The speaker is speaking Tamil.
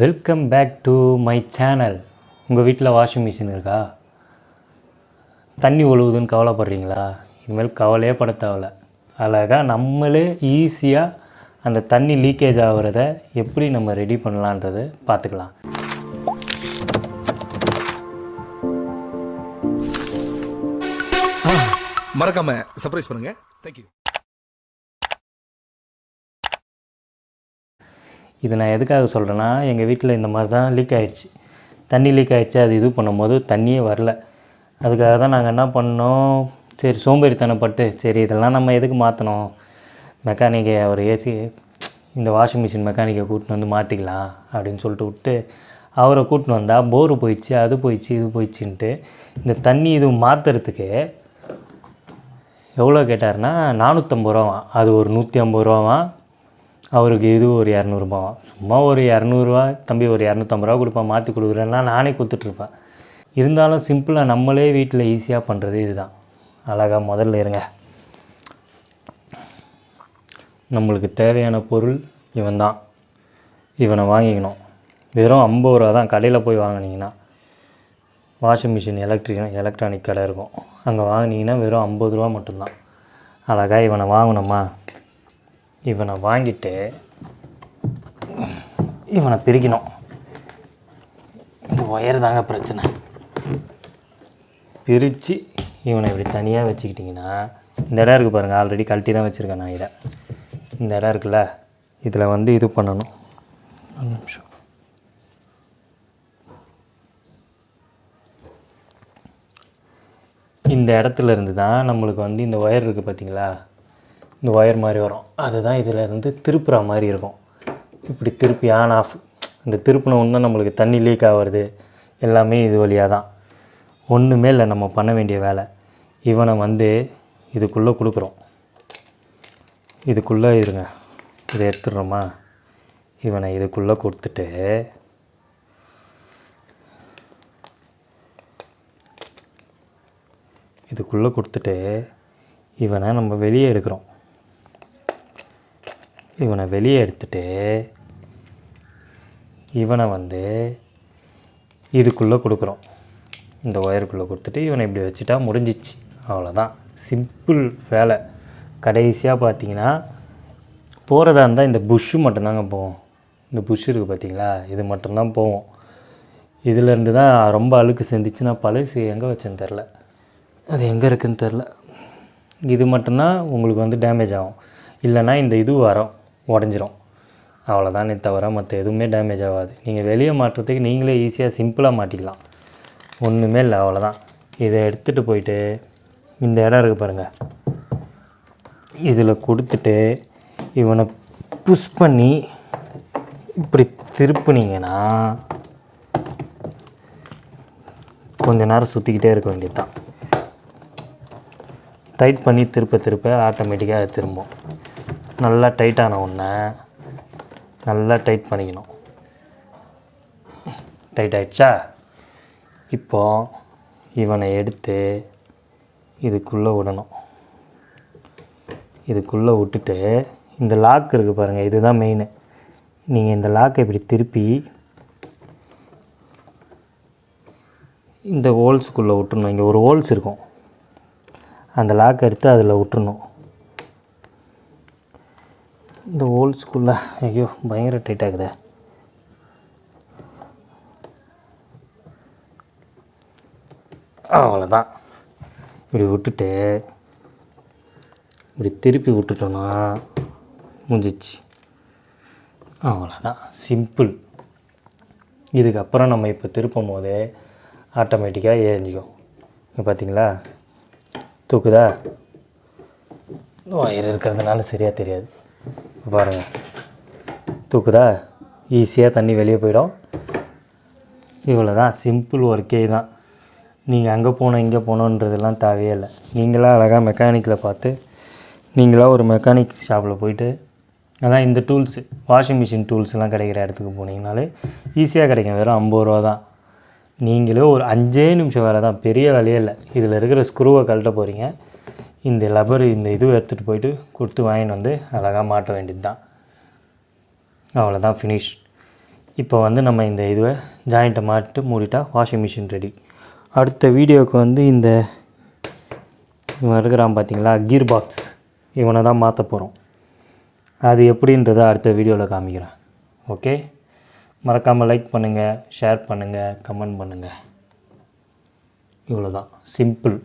Welcome back to my channel உங்கள் வீட்டில் வாஷிங் மிஷின் இருக்கா? தண்ணி ஒழுகுதுன்னு கவலைப்படுறீங்களா? இனிமேல் கவலையே பட தேவையில்ல. அழகாக நம்மளே ஈஸியாக அந்த தண்ணி லீக்கேஜ் ஆகிறத எப்படி நம்ம ரெடி பண்ணலான்றது பார்த்துக்கலாம். மறக்காம சர்ப்ரைஸ் பண்ணுங்க. தேங்க்யூ இது நான் எதுக்காக சொல்கிறேன்னா எங்கள் வீட்டில் இந்த மாதிரி தான் லீக் ஆயிடுச்சு. தண்ணி லீக் ஆகிடுச்சு அது இது பண்ணும்போது தண்ணியே வரல. அதுக்காக தான் நாங்கள் என்ன பண்ணோம்? சரி சோம்பேறித்தனப்பட்டு சரி இதெல்லாம் நம்ம எதுக்கு மாற்றணும் மெக்கானிக்கை அவர் ஏசி இந்த வாஷிங் மிஷின் மெக்கானிக்கை கூட்டின்னு வந்து மாற்றிக்கலாம் அப்படின்னு சொல்லிட்டு விட்டு அவரை கூட்டின்னு வந்தால் போரு போயிடுச்சு அது போயிடுச்சு இது போயிடுச்சுன்ட்டு இந்த தண்ணி இது மாற்றுறதுக்கு எவ்வளோ கேட்டாருன்னா நானூற்றம்பது ரூபாவா அது ஒரு நூற்றி ஐம்பது ரூபாவான் அவருக்கு இது ஒரு இரநூறுபாவா சும்மா ஒரு இரநூறுவா தம்பி ஒரு இரநூத்தம்பது ரூபா கொடுப்பா மாற்றி கொடுக்குறேன்னா நானே கொடுத்துட்ருப்பேன். இருந்தாலும் சிம்பிளாக நம்மளே வீட்டில் ஈஸியாக பண்ணுறது இதுதான். அழகாக முதல்ல இருங்க. நம்மளுக்கு தேவையான பொருள் இவன் தான் இவனை வாங்கிக்கணும். வெறும் ஐம்பது ரூபா தான் கடையில் போய் வாங்கினீங்கன்னா வாஷிங் மிஷின் எலக்ட்ரிக் எலக்ட்ரானிக் கடை இருக்கும். அங்கே வாங்கினீங்கன்னா வெறும் ஐம்பது ரூபா மட்டும்தான். அழகாக இவனை வாங்கணுமா? இவனை வாங்கிட்டு இவனை பிரிக்கணும். இந்த ஒயர் தாங்க பிரச்சனை. பிரித்து இவனை இப்படி தனியாக வச்சுக்கிட்டிங்கன்னா இந்த இடம் இருக்குது பாருங்கள் ஆல்ரெடி கழட்டி தான் வச்சுருக்கேன் நான் இதை. இந்த இடம் இருக்குல்ல இதில் வந்து இது பண்ணணும். ஒரு நிமிஷம். இந்த இடத்துல இருந்து தான் நம்மளுக்கு வந்து இந்த ஒயர் இருக்குது பார்த்தீங்களா இந்த ஒயர் மாதிரி வரும். அதுதான் இதில் இருந்து திருப்புற மாதிரி இருக்கும். இப்படி திருப்பி ஆன் ஆஃப் இந்த திருப்பின ஒன்று நம்மளுக்கு தண்ணி லீக் ஆகிறது எல்லாமே இது வழியாக தான் ஒன்றுமே இல்லை நம்ம பண்ண வேண்டிய வேலை. இவனை வந்து இதுக்குள்ளே கொடுக்குறோம். இதுக்குள்ளே இருங்க. இதை எடுத்துடுறோமா? இவனை இதுக்குள்ளே கொடுத்துட்டு இதுக்குள்ளே கொடுத்துட்டு இவனை நம்ம வெளியே எடுக்கிறோம். இவனை வெளியே எடுத்துட்டு இவனை வந்து இதுக்குள்ளே கொடுக்குறோம். இந்த ஒயருக்குள்ளே கொடுத்துட்டு இவனை இப்படி வச்சுட்டா முடிஞ்சிச்சு. அவ்வளோதான். சிம்பிள் வேலை. கடைசியாக பார்த்தீங்கன்னா போகிறதா இருந்தால் இந்த புஷ்ஷு மட்டும்தாங்க போவோம். இந்த புஷ் இருக்குது பார்த்தீங்களா? இது மட்டும்தான் போவோம். இதுலேருந்து தான் ரொம்ப அழுக்கு செஞ்சிச்சுன்னா பழசு எங்கே வச்சேன்னு தெரில. அது எங்கே இருக்குதுன்னு தெரில. இது மட்டும்தான் உங்களுக்கு வந்து டேமேஜ் ஆகும். இல்லைன்னா இந்த இது வரும். உடஞ்சிரும். அவ்வளோதானே தவிர மற்ற எதுவுமே டேமேஜ் ஆகாது. நீங்கள் வெளியே மாட்டுறதுக்கு நீங்களே ஈஸியாக சிம்பிளாக மாட்டிக்கலாம். ஒன்றுமே இல்லை அவ்வளோதான் இதை எடுத்துகிட்டு போயிட்டு இந்த இடம் இருக்குது பாருங்கள் இதில் கொடுத்துட்டு இவனை புஷ் பண்ணி இப்படி திருப்புனீங்கன்னா கொஞ்ச நேரம் சுற்றிக்கிட்டே இருக்க வேண்டியது தான் டைட் பண்ணி திருப்ப திருப்ப ஆட்டோமேட்டிக்காக திரும்பும். நல்லா டைட்டான ஒன்று நல்லா டைட் பண்ணிக்கணும். டைட் ஆயிடுச்சா? இப்போ இவனை எடுத்து இதுக்குள்ளே விடணும். இதுக்குள்ளே விட்டுட்டு இந்த லாக் இருக்குது பாருங்கள் இதுதான் மெயின் நீங்கள் இந்த லாக்கை இப்படி திருப்பி இந்த ஹோல்ஸுக்குள்ளே விட்டுறணும். இங்கே ஒரு ஹோல்ஸ் இருக்கும். அந்த லாக் எடுத்து அதில் விட்டுறணும். இந்த ஓல்ட் ஸ்கூலில் ஐயோ பயங்கர டைட் ஆகுது அவ்வளோதான் இப்படி விட்டுட்டு இப்படி திருப்பி விட்டுட்டோன்னா முடிஞ்சிச்சு. அவ்வளோதான் சிம்பிள் இதுக்கப்புறம் நம்ம இப்போ திருப்பும் போது ஆட்டோமேட்டிக்காக ஏஞ்சிக்கும் இங்கே பார்த்தீங்களா தூக்குதா? ஒயர் இருக்கிறதுனால சரியாக தெரியாது. பாருங்கள் தூக்குதா? ஈஸியாக தண்ணி வெளியே போயிடும். இவ்வளோ தான் சிம்பிள் ஒர்க்கே தான். நீங்கள் அங்கே போனோம் இங்கே போகணுன்றதெல்லாம் தேவையே இல்லை. நீங்களாக அழகாக மெக்கானிக்கில் பார்த்து நீங்களாக ஒரு மெக்கானிக் ஷாப்பில் போயிட்டு அதான் இந்த டூல்ஸு வாஷிங் மிஷின் டூல்ஸ்லாம் கிடைக்கிற இடத்துக்கு போனீங்கனாலே ஈஸியாக கிடைக்கும். வெறும் ஐம்பது ரூபா தான். நீங்களே ஒரு அஞ்சே நிமிஷம் வேலை தான். பெரிய வேலையே இல்லை. இதில் இருக்கிற ஸ்க்ரூவை கழட்ட போகிறீங்க இந்த லப்பர் இந்த இது எடுத்துகிட்டு போயிட்டு கொடுத்து வாங்கிட்டு வந்து அழகாக மாட்ட வேண்டியது தான் அவ்வளோதான் ஃபினிஷ் இப்போ வந்து நம்ம இந்த இதுவை ஜாயிண்ட்டை மாட்டு மூடிட்டால் வாஷிங் மிஷின் ரெடி அடுத்த வீடியோவுக்கு வந்து இந்த இவன் இருக்கிறான் பார்த்தீங்களா கீர் பாக்ஸ் இவனை தான் மாற்ற போகிறோம் அது எப்படின்றத அடுத்த வீடியோவில் காமிக்கிறேன். ஓகே? மறக்காமல் லைக் பண்ணுங்கள் ஷேர் பண்ணுங்கள் கமெண்ட் பண்ணுங்கள் இவ்வளோ தான் சிம்பிள்